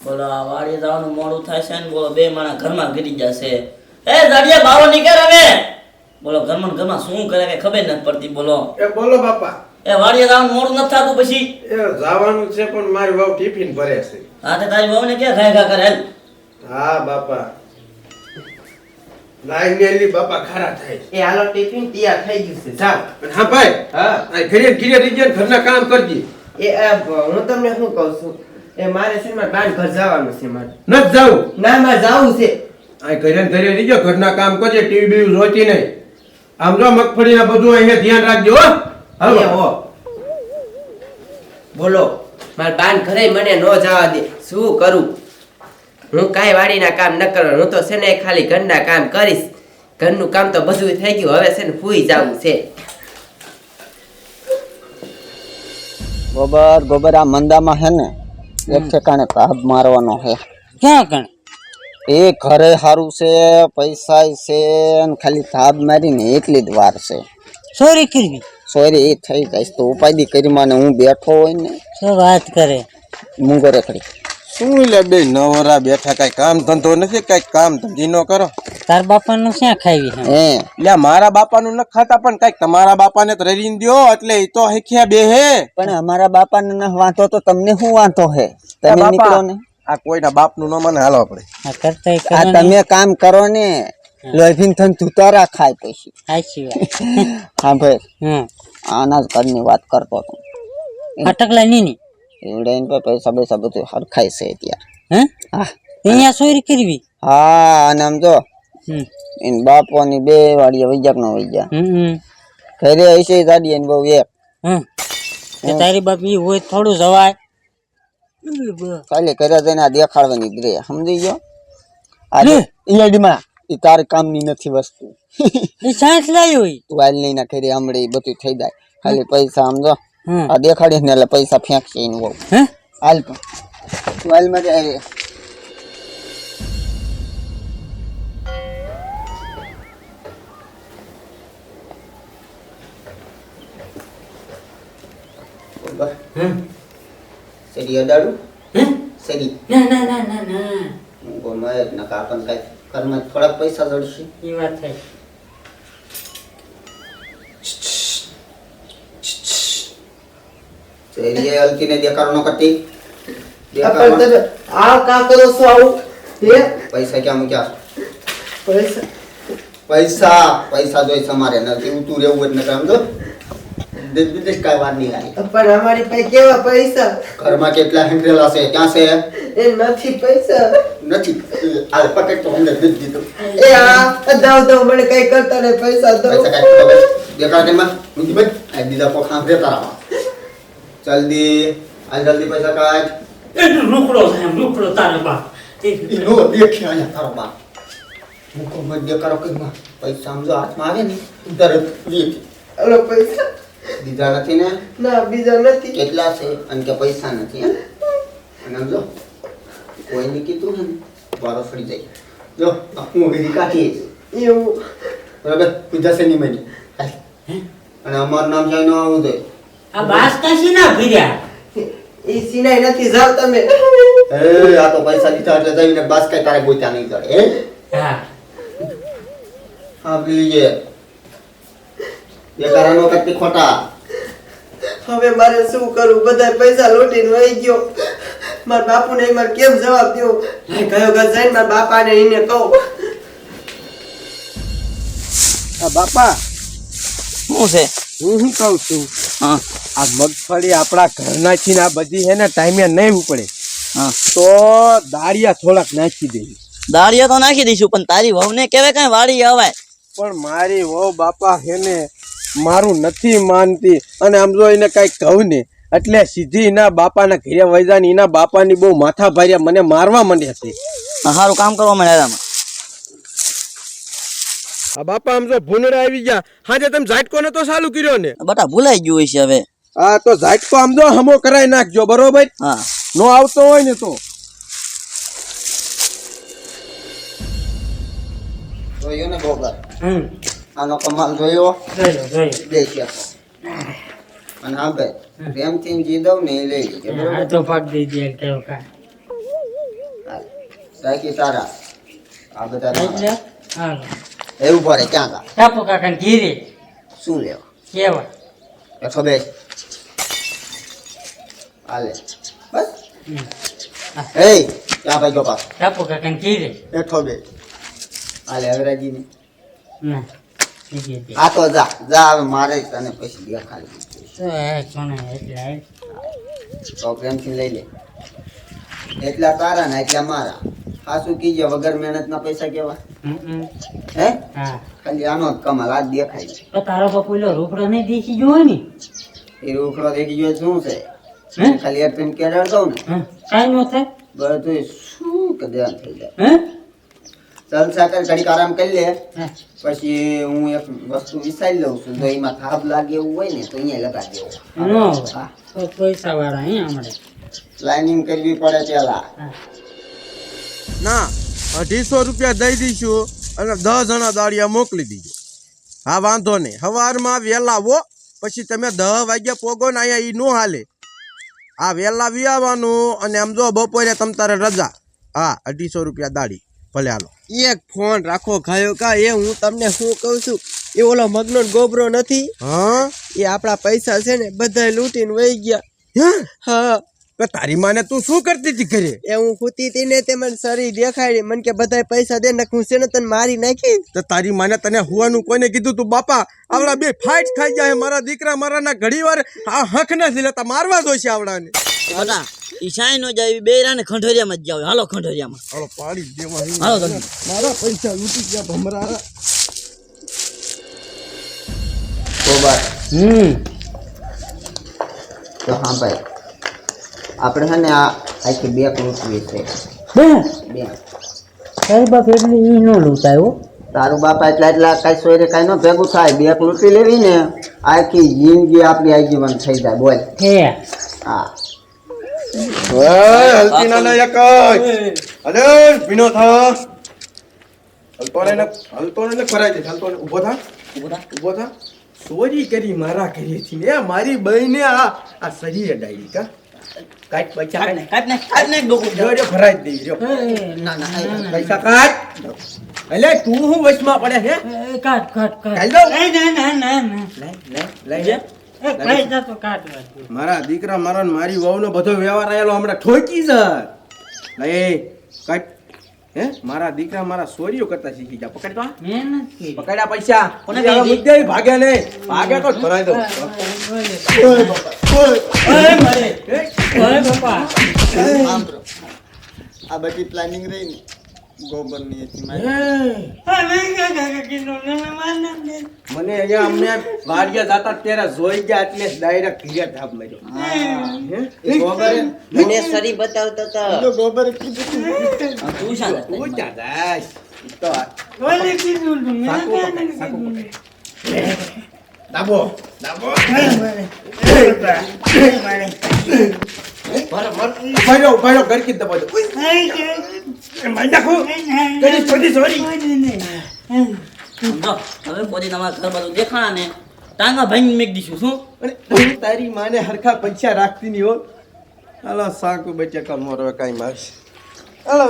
બોલો આ વાડીએ જવાનું મોડું થાય છે ને બોલો બે માણા ઘરમાં ગીરી જશે એ દાડિયા બાવો નીકળ હવે. બોલો ઘરમાં ને ઘરમાં શું કરે કે ખબર નથી પડતી બોલો. એ બોલો બાપા. એ વાડીએ જવાનું મોડું નથી થતું પછી? એ જવાનું છે પણ મારી વહુ ટિફિન ભરે છે. હા તે તારી વહુને કે ખાય ખા કરે હા બાપા. લાઈ મેલી બાપા ખરા થાય. એ હાલો ટિફિન તૈયાર થઈ ગયું છે અને હા ભાઈ. હા. આ ઘરે ઘરે રહી ને ઘરના કામ કરજે. એ હું તમને શું કહું છું? એ મારે છે ને મારે બાન ઘર જવાનું છે મારે. ન જવું ના મારે જવું છે. આ ઘરે ઘરે રહી ગયો ઘરના કામ કરજે ટીવી બીવી જોતી નહીં. આમ જો મગફળીના બધું અહીંયા ધ્યાન રાખજો હો. હાલો. હો. બોલો મારે બાન ઘરે મને ન જવા દે. શું કરું? હું કાંઈ વાડીના કામ ન કરું. હું તો છે ને ખાલી ઘરના કામ કરીશ. ઘરનું કામ તો બધું થઈ ગયું. હવે છે ને ફૂઈ જવું છે. ગોબર ગોબર આ મંદામાં હે ને એક ઠેકાણે તાપ મારવાનો હે ક્યાં કણ એ ઘરે સારું છે પૈસા છે અને ખાલી થાબ મારીને એટલી જ વાર છે. સોરી કરવી સોરી એ થઈ જાય તો ઉપાધિ કરી માને હું બેઠો હોય ને શું વાત કરે? મુંગો રેખડી. શું લે બે નવરા બેઠા કઈ કામ ધંધો નથી કઈ કામ ધંધી નો કરો. તાર બાપાનું ક્યાં ખાવી હે લે મારા બાપાનું ન ખાતા પણ કંઈક તમારા બાપાને તો રરીને દ્યો એટલે ઈ તો હેખ્યા બે હે. પણ અમારા બાપાને ન વાંધો તો તમને શું વાંધો હે? તમે નીકળો ને. આ કોઈના બાપનું ન મને હાલો પડે. આ કરતા આ તમે કામ કરો ને લોહીન થન ધુતારા ખાય પછી. સાચી વાત. હા ભાઈ. હમ. આના જ ઘરની વાત કરતો હતો. અટકલા નીની. એવડે એને પાસે પૈસા બધું હરખાય છે ત્યાં હે? હા. અહીંયા ચોરી કરવી? હા અને આમ હમ. એન બાપોની બે વાડીએ વૈજાક નો વૈજા ઘરે હશે ગાડી એને બહુ એક. તે તારી બાપ ઈ હોય તો થોડું જવાય. ખાલી કર્યા જઈને આ દેખાડવાની રે સમજી ગયો? લે. ઈયડીમાં એ તારે કામની નથી વસ્તુ. એ સાંસ લાવી હોય. તું હાલ નહીં ના ઘરે હમણે બધું થઈ જાય. ખાલી પૈસા સમજો આ દેખાડીશ ને એટલે પૈસા ફેંકશે એનું બહુ હે? હાલ પણ તું હાલમાં જાય સરી અડાડું? સરી ના ના ના ના ના. ગોમાય નકા કઈ ઘરમાં થોડાક પૈસા જડશે. એ વાત થાય સરી હલકીને દેખાડો ન કરતી. આ કા કરો છો આવું? હે? પૈસા ક્યાં મૂક્યા? પૈસા? પૈસા પૈસા જોઈ તમારે નથી ઉતું રહેવું જ નકર સમજો. દેશ કાંઈ વાર નહીં લાગે. પણ અમારી પાસે કેવા પૈસા? ઘરમાં કેટલા હેન્ડ્રેલા છે? ક્યાં છે? એ નથી પૈસા. નથી. આ પકેટ તો અંદર દીધું એ આ દાવ દાવ મને કઈ કરતા ને પૈસા દો પૈસા કાંઈ ભાઈ આ બીજા પોખા જલ્દી આ જલ્દી પૈસા કાઢ. એટલું લુકડો થાય એમ લુકડો તારે બાપ. ઈનો દેખે અહીંયા તારો બાપ. મૂકો કરો દેખાડો કઈમાં પૈસા સમજો હાથમાં આવે ને તરત લીધી અરે પૈસા? બીજા નથી ને? ના બીજા નથી. કેટલા છે? અને કે પૈસા નથી હે? અને સમજો કોઈ કોઈને કીધું હે ને વારો ફરી જાય. જો હું ગીરી કાઢી એવું. બરાબર? પૂજા છે નહીં મને અને અમારું નામ જાય ન આવું જોઈએ આ બાસ કાશી ભર્યા. એ સિનાઈ નથી જાવ તમે. એ આ તો પૈસા દીધા એટલે જઈને બાસ તારે ગોત્યા નહીં જડે હે? હા. હા બીજે બેકારાનો કતી ખોટા. હવે મારે શું કરું? બધા પૈસા લૂંટીને વહી ગયો. મારા બાપુને મારે કેમ જવાબ દો ગયો ઘર જઈને મારા બાપાને એને કહું. આ બાપા. શું છે? હું શું કઉ છું? હા. આ મગફળી આપણા ઘરના થી આ બધી હે ને ટાઈમે નહીં ઉપડે. હા. તો દાળિયા થોડાક નાખી દઈશું દાળિયા તો નાખી દઈશું પણ તારી વહુને કેવે કઈ વાળી અવાય? પણ મારી વહુ બાપા હે ને મારું નથી માનતી અને આમ જો એને કાંઈ કહું ને એટલે સીધી એના બાપાના ઘરે વૈજા ને એના બાપાની બહુ માથા ભાર્યા મને મારવા માંડ્યા છે. સારું કામ કરવા માંડ્યા આ બાપા આમ જો ભૂંડડા આવી ગયા. હાજે તમે ઝાટકો ને તો ચાલુ કર્યો ને? બટા ભૂલાઈ ગયું હશે હવે. હા તો ઝાટકો આમ જો હમો કરાઈ નાખજો બરોબર? હા. નો આવતો હોય ને તો. જોયો ને ગોબર? હમ. આનો કમાલ જોયો? જોયો જોયો. દેખ્યા અને હા ભાઈ પ્રેમથી જી દઉં ને એ લઈ લેજે બરોબર? તો ભાગ દઈ કેવો કા રાખી તારા. આ બધા એટલે તારા. હાલો. એ ઊભા રે ક્યાં તા ટાપુ કાકા ઘીરે. શું લેવા? કેવા? બેઠો બેસ હાલે બસ. એ ક્યાં ભાઈ ગોપાલ. ટાપુ કાકા ઘીરે બેઠો બે. હાલે અવરાજી ને ના. આ તો જા જા હવે મારે તને પછી કોને એટલે તો પ્રેમથી લઈ લે. એટલા તારા ને એટલા મારા. સાસુ કીજે વગર મહેનત ના પૈસા કેવા. હે? હા. ખાલી આનો કમાલ આ દેખાય છે. તારો એલો રોકડો નહીં દેખી ગયો ને? એ રોકડો દેખી ગયો શું છે? ખાલી આ પિન કેળાડ દઉં ને. કાંઈ ન થાય? બધું શું કદાચ થઈ જાય. હે? ચાલ સાકર ઘડીક આરામ કરી લે. પછી હું એક વસ્તુ વિચારી લઉં છું. જો એમાં થાપ લાગે એવું હોય ને તો અહીંયા લગાડી દેવું. ન હોય. તો પૈસા વાળા અહીં હમણાં. લાઇનિંગ કરવી પડે પેલા. ના અઢીસો રૂપિયા દઈ દઈશું અને દસ જણા દાળિયા મોકલી દીજો. હા વાંધો નહીં. સવારમાં વહેલા આવો પછી તમે દસ વાગ્યા પોગો ને અહીંયા ઈ નો હાલે. હા વહેલા વી આવવાનું અને આમ જો બપોરે તમ તારે રજા. હા અઢીસો રૂપિયા દાડી. ભલે હાલો. એક ફોન રાખો ખાયો કા એ હું તમને શું કહું છું? એ ઓલો મગનો ગોબરો નથી? હા? એ આપણા પૈસા છે ને બધા લૂંટીને વહી ગયા. હે? તો તારી માને તું શું કરતી હતી ઘરે? એ હું ખૂતી હતી ને તે મને શરીર દેખાડી. મને કે બધા પૈસા દે ને હું છે ને તને મારી નાખી. તો તારી માને તને હુવાનું કોઈને કીધું તું? બાપા આવડા બે ફાઇટ ખાઈ જાય મારા દીકરા મારા ના ઘડી વાર આ હક નથી લેતા મારવા જોઈશે આવડાને. બધા ઈશાઈ નો જાય બે રાને ખંઠોરિયામાં જ જાવ. હાલો ખંઠોરિયામાં હાલો પાડી દેવા હાલો મારા પૈસા લૂટી ગયા ભમરા તો બાય હમ. તો હા ભાઈ. આપણે છે ને આ આખી બે લૂંટવી છે. બે? બે. તારી બાપ એટલે ઈ નો લૂંટાયો તારું બાપા એટલા એટલા કાંઈ સોયરે કાંઈ ન ભેગું થાય. બે લૂંટી લેવી ને આખી જિંદગી આપણી આજીવન થઈ જાય. બોલ. હે. હા. ઓય હલતી ના લે એક અરે ભીનો થા. હલતો ને હલતો ને ફરાઈ દે હલતો ને ઊભો થા. ઊભો થા. ચોરી કરી મારા ઘરેથી. ને મારી બહેને આ આ સરી અડાડી કા. કાટ પૈસા ને. ને કાઢ ને ડોકું. જો જો ફરાઈ જ જો. ના ના પૈસા કાટ એટલે તું હું વચમાં પડે હે કાટ કાટ કાટ કાઢ. દઉં. ના ના ના ના લઈ લઈ. લઈ એ પૈસા તો કાટવા દે. મારા દીકરા મારા ને મારી વહુનો બધો વ્યવહાર આવેલો હમણાં ઠોકી છે. લઈ કાટ હે? મારા દીકરા મારા સોરીઓ કરતા શીખી જા પકડ તો આ. મહેનત કરી. પકડ્યા પૈસા. કોને દે? મુદ્દે ભાગે ને ભાગે તો ભરાઈ દઉં ઓય મરે. ઓય બાપા. આમ કરો. આ બધી પ્લાનિંગ રહી ને. ગોબરની હતી મને અહીંયા અમને વાડિયા જાતા ત્યારે જોઈ ગયા એટલે ડાયરેક્ટ ઘીરે ધાપ માર્યો. હે? મને સરી બતાવતો તો. જો કીધું તું. શાંત તું જા તો ઓલે કીધું તું મેં પકડ. દાબો દાબો. ઊભા રહ્યો, ઊભા રહ્યો, ગરકી દબાવો. ઉઈ, મારી નાખો. કરી છોડી, છોડી. સમજો? હવે કોઈ તમારા ઘર બાજુ દેખાણા ને ટાંગા ભાઈ મેક દીશું શું? તારી માને હરખા પૈસા રાખતી નહીં હો. હાલો સાકુ બચ્ચા કમોરો કાંઈ મારશે. હાલો.